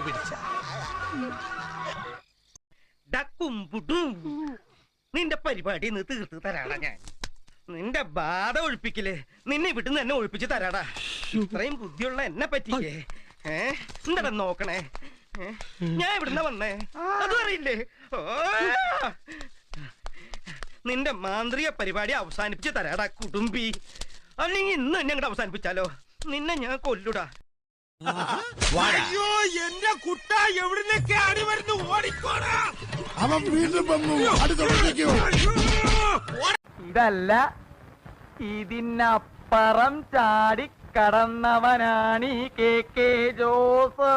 പിടിച്ച. ഡക്കും നിന്റെ പരിപാടി നിന്ന് തീർത്ത് തരാടാ ഞാൻ. നിന്റെ ബാധ ഒഴിപ്പിക്കൽ നിന്നെ വിട്ടു എന്നെ ഒഴിപ്പിച്ച് തരാടാ. ഇത്രയും ബുദ്ധിയുള്ള എന്നെ പറ്റിയേ. ഏ? നോക്കണേ. ഞാൻ ഇവിടുന്ന വന്നേ. അതും അറിയില്ലേ? നിന്റെ മാന്ത്രിക പരിപാടി അവസാനിപ്പിച്ച് തരാടാ കുടുംബി. അല്ലെങ്കിൽ ഇന്ന് തന്നെ അങ്ങോട്ട് അവസാനിപ്പിച്ചാലോ? നിന്നെ ഞാൻ കൊല്ലുടാ. അയ്യോ എന്റെ കുട്ട എവിടുന്നൊക്കെ അടി വരുന്നു? ഓടിക്കോടാ. അവൻ വീണ്ടും വന്നു. അടുത്തോട്ടേക്കോ ഇതല്ല ഇതിനപ്പുറം ചാടി കടന്നവനാണ് ഈ കെ കെ ജോസ്.